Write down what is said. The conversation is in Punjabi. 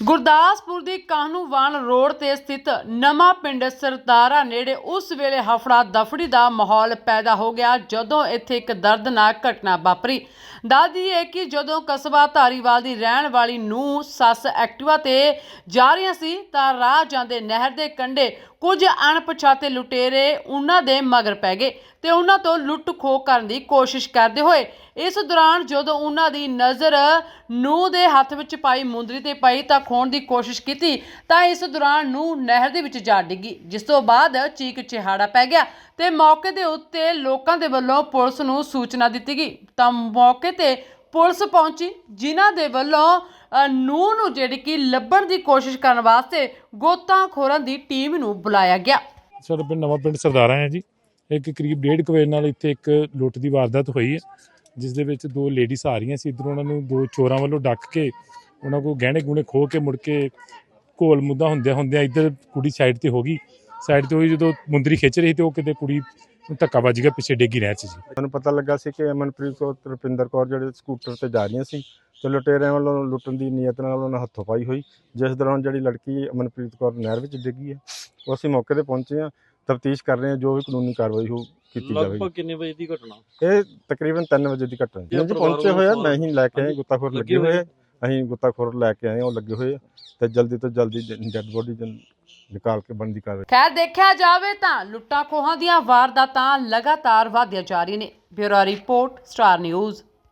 ਗੁਰਦਾਸਪੁਰ ਦੀ ਕਾਹਨੂੰਵਾਨ ਰੋਡ ਤੇ ਸਥਿਤ ਨਵਾਂ ਪਿੰਡ ਸਰਤਾਰਾ ਨੇੜੇ ਉਸ ਵੇਲੇ ਹਫੜਾ ਦਫੜੀ ਦਾ ਮਾਹੌਲ ਪੈਦਾ ਹੋ ਗਿਆ ਜਦੋਂ ਇੱਥੇ ਇੱਕ ਦਰਦਨਾਕ ਘਟਨਾ ਵਾਪਰੀ। ਦੱਸਦੀ ਹੈ ਕਿ ਜਦੋਂ ਕਸਬਾ ਧਾਰੀਵਾਲ ਦੀ ਰਹਿਣ ਵਾਲੀ ਨੂੰ ਸੱਸ ਐਕਟਿਵਾ ਤੇ ਜਾ ਰਹੀਆਂ ਸੀ ਤਾਂ ਰਾਹ ਜਾਂਦੇ ਨਹਿਰ ਦੇ ਕੰਢੇ ਕੁਝ ਅਣਪਛਾਤੇ ਲੁਟੇਰੇ ਉਹਨਾਂ ਦੇ ਮਗਰ ਪੈ ਗਏ ਤੇ ਉਹਨਾਂ ਤੋਂ ਲੁੱਟ ਖੋਹ ਕਰਨ ਦੀ ਕੋਸ਼ਿਸ਼ ਕਰਦੇ ਹੋਏ, ਇਸ ਦੌਰਾਨ ਜਦੋਂ ਉਹਨਾਂ ਦੀ ਨਜ਼ਰ ਨੂੰ ਦੇ ਹੱਥ ਵਿੱਚ ਪਾਈ, ਮੁੰਦਰੀ ਤੇ ਪਈ ਤਾਂ ਖੋਣ ਦੀ ਕੋਸ਼ਿਸ਼ ਕੀਤੀ ਤਾਂ ਇਸ ਦੌਰਾਨ ਨੂੰ ਨਹਿਰ ਦੇ ਵਿੱਚ ਜਾ ਡਿੱਗੀ, ਜਿਸ ਤੋਂ ਬਾਅਦ ਚੀਕ ਚਿਹਾੜਾ ਪੈ ਗਿਆ ਤੇ ਮੌਕੇ ਦੇ ਉੱਤੇ ਲੋਕਾਂ ਦੇ ਵੱਲੋਂ ਪੁਲਿਸ ਨੂੰ ਸੂਚਨਾ ਦਿੱਤੀ ਗਈ। ਤਾਂ ਮੌਕੇ ਤੇ ਪੁਲਿਸ ਪਹੁੰਚੀ, ਜਿਨ੍ਹਾਂ ਦੇ ਵੱਲੋਂ ਨੂੰਹ ਨੂੰ ਜਿਹੜੀ ਕਿ ਲੱਭਣ ਦੀ ਕੋਸ਼ਿਸ਼ ਕਰਨ ਵਾਸਤੇ ਗੋਤਾਖੋਰਾਂ ਦੀ ਟੀਮ ਨੂੰ ਬੁਲਾਇਆ ਗਿਆ। ਸਾਡਾ ਪਿੰਡ ਨਵਾਂ ਪਿੰਡ ਸਰਦਾਰਾ ਹੈ ਜੀ। ਇੱਕ ਕਰੀਬ ਡੇਢ ਕੁ ਵਜੇ ਨਾਲ ਇੱਥੇ ਇੱਕ ਲੁੱਟ ਦੀ ਵਾਰਦਾਤ ਹੋਈ ਹੈ ਜਿਸ ਦੇ ਵਿੱਚ ਦੋ ਲੇਡੀਜ਼ ਆ ਰਹੀਆਂ ਸੀ। ਇਧਰੋਂ ਉਹਨਾਂ ਨੂੰ ਦੋ ਚੋਰਾਂ ਵੱਲੋਂ ਡੱਕ ਕੇ ਉਹਨਾਂ ਕੋਲ ਗਹਿਣੇ ਗੁਣੇ ਖੋਹ ਕੇ ਮੁੜ ਕੇ ਘੋਲ ਮੁੱਦਾ ਹੁੰਦਿਆਂ ਹੁੰਦਿਆਂ ਇੱਧਰ ਕੁੜੀ ਸਾਈਡ ਤੇ ਹੋ ਗਈ। ਸਾਈਡ ਤੇ ਹੋਈ ਜਦੋਂ ਮੁੰਦਰੀ ਖਿੱਚ ਰਹੀ ਤੇ ਉਹ ਕਿਤੇ ਕੁੜੀ ਨੂੰ ਧੱਕਾ ਵੱਜ ਗਿਆ ਪਿੱਛੇ ਡੇਗੀ ਨਹਿਰ 'ਚ ਜੀ। ਸਾਨੂੰ ਪਤਾ ਲੱਗਾ ਸੀ ਕਿ ਅਮਨਪ੍ਰੀਤ ਕੌਰ ਤੇ ਰੁਪਿੰਦਰ ਕੌਰ ਜਿਹੜੇ ਸਕੂਟਰ ਤੇ ਜਾ ਰਹੀਆਂ ਸੀ ਤੇ ਲੁਟੇਰਿਆਂ ਵੱਲੋਂ ਲੁੱਟਣ ਦੀ ਨੀਅਤ ਨਾਲ ਉਹਨਾਂ ਹੱਥੋਂ ਪਾਈ ਹੋਈ। ਜਿਸ ਦੌਰਾਨ ਜਿਹੜੀ ਲੜਕੀ ਅਮਨਪ੍ਰੀਤ ਕੌਰ ਨਹਿਰ ਵਿੱਚ ਡਿੱਗੀ ਹੈ ਉਹ ਅਸੀਂ ਮੌਕੇ ਤੇ ਪਹੁੰਚੇ ਹਾਂ ਤਫਤੀਸ਼ ਕਰ ਰਹੇ ਹਾਂ ਜੋ ਵੀ ਕਾਨੂੰਨੀ ਕਾਰਵਾਈ ਹੋ ਕੀਤੀ ਜਾਵੇਗੀ। ਲਗਭਗ ਕਿੰਨੇ ਵਜੇ ਦੀ ਘਟਨਾ? ਇਹ ਤਕਰੀਬਨ 3 ਵਜੇ ਦੀ ਘਟਨਾ ਹੈ। ਜੀ ਪਹੁੰਚੇ ਹੋਏ ਆ ਵੱਲੋਂ ਮੈਂ ਹੀ ਲੈ ਕੇ ਆਏ ਗੁੱਤਾਖੋਰ ਲੱਗੇ ਹੋਏ ਅਸੀਂ ਗੁੱਤਾਖੋਰ ਲੈ ਕੇ ਆਏ ਉਹ ਲੱਗੇ ਹੋਏ ਆ ਤੇ ਜਲਦੀ ਤੋਂ ਜਲਦੀ ਡੈੱਡ ਬੋਡੀ ਨਿਕਾਲ ਕੇ ਬਣਦੀ ਕਾਰਵਾਈ। ਖੈਰ ਦੇਖਿਆ ਜਾਵੇ ਤਾਂ ਲੁੱਟਾਂ ਖੋਹਾਂ ਦੀਆਂ ਵਾਰਦਾਤਾਂ ਲਗਾਤਾਰ ਵਧਦੀਆਂ ਜਾ ਰਹੀਆਂ ਨੇ। Bureau report Star News.